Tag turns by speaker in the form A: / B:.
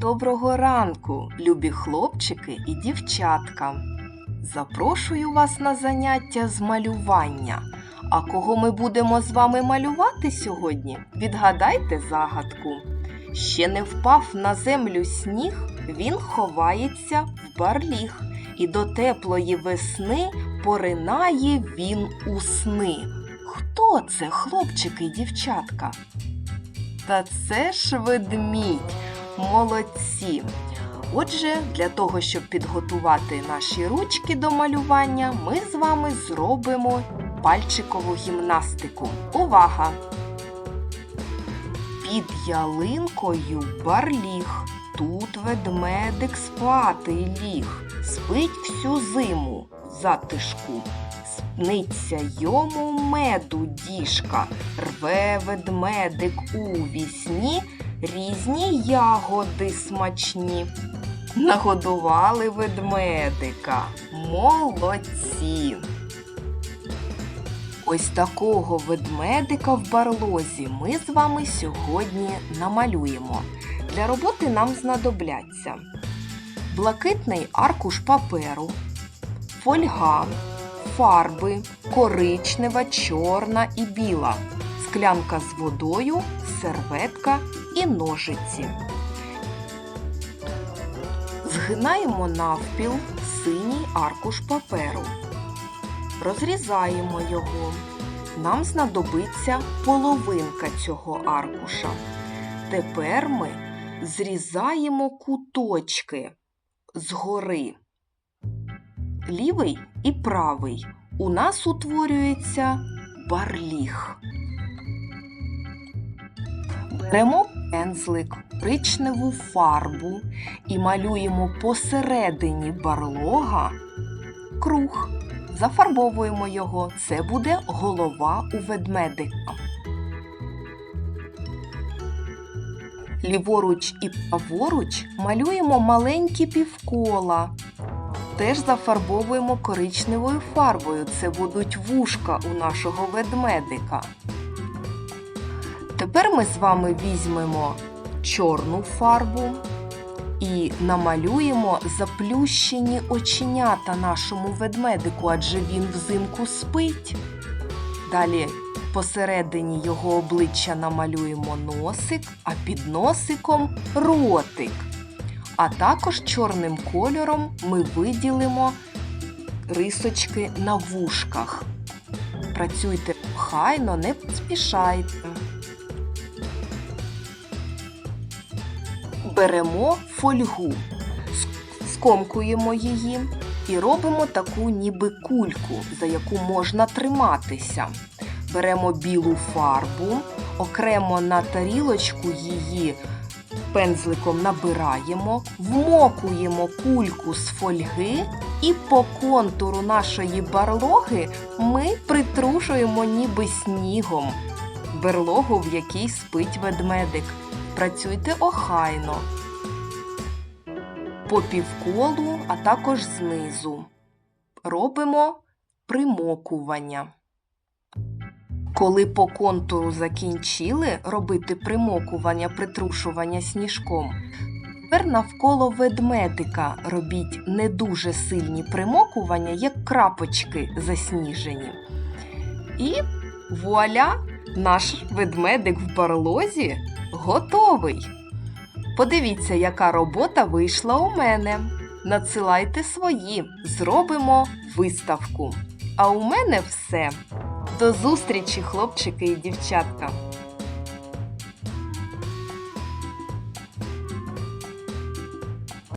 A: Доброго ранку, любі хлопчики і дівчатка. Запрошую вас на заняття з малювання. А кого ми будемо з вами малювати сьогодні? Відгадайте загадку. Ще не впав на землю сніг, він ховається в барліг, і до теплої весни поринає він у сни. Хто це, хлопчики і дівчатка? Та це ж ведмідь. Молодці! Отже, для того, щоб підготувати наші ручки до малювання, ми з вами зробимо пальчикову гімнастику. Увага! Під ялинкою барліг, тут ведмедик спати ліг, спить всю зиму затишку. Сниться йому меду діжка, рве ведмедик у вісні різні ягоди смачні. Нагодували ведмедика. Молодці! Ось такого ведмедика в барлозі ми з вами сьогодні намалюємо. Для роботи нам знадобляться блакитний аркуш паперу, фольга, фарби коричнева, чорна і біла, склянка з водою, серветка і ножиці. Згинаємо навпіл синій аркуш паперу. Розрізаємо його. Нам знадобиться половинка цього аркуша. Тепер ми зрізаємо куточки згори. Лівий і правий. У нас утворюється барліг. Беремо пензлик, коричневу фарбу і малюємо посередині барлога круг. Зафарбовуємо його. Це буде голова у ведмедика. Ліворуч і праворуч малюємо маленькі півкола. Теж зафарбовуємо коричневою фарбою. Це будуть вушка у нашого ведмедика. Тепер ми з вами візьмемо чорну фарбу і намалюємо заплющені оченята нашому ведмедику, адже він взимку спить. Далі посередині його обличчя намалюємо носик, а під носиком ротик. А також чорним кольором ми виділимо рисочки на вушках. Працюйте хайно, не поспішайте. Беремо фольгу, скомкуємо її і робимо таку ніби кульку, за яку можна триматися. Беремо білу фарбу, окремо на тарілочку її пензликом набираємо, вмокуємо кульку з фольги і по контуру нашої барлоги ми притрушуємо ніби снігом берлогу, в якій спить ведмедик. Працюйте охайно. По півколу, а також знизу. Робимо примокування. Коли по контуру закінчили робити примокування, притрушування сніжком, тепер навколо ведмедика робіть не дуже сильні примокування, як крапочки засніжені. І вуаля! Наш ведмедик в барлозі готовий. Подивіться, яка робота вийшла у мене. Надсилайте свої, зробимо виставку. А у мене все. До зустрічі, хлопчики і дівчатка!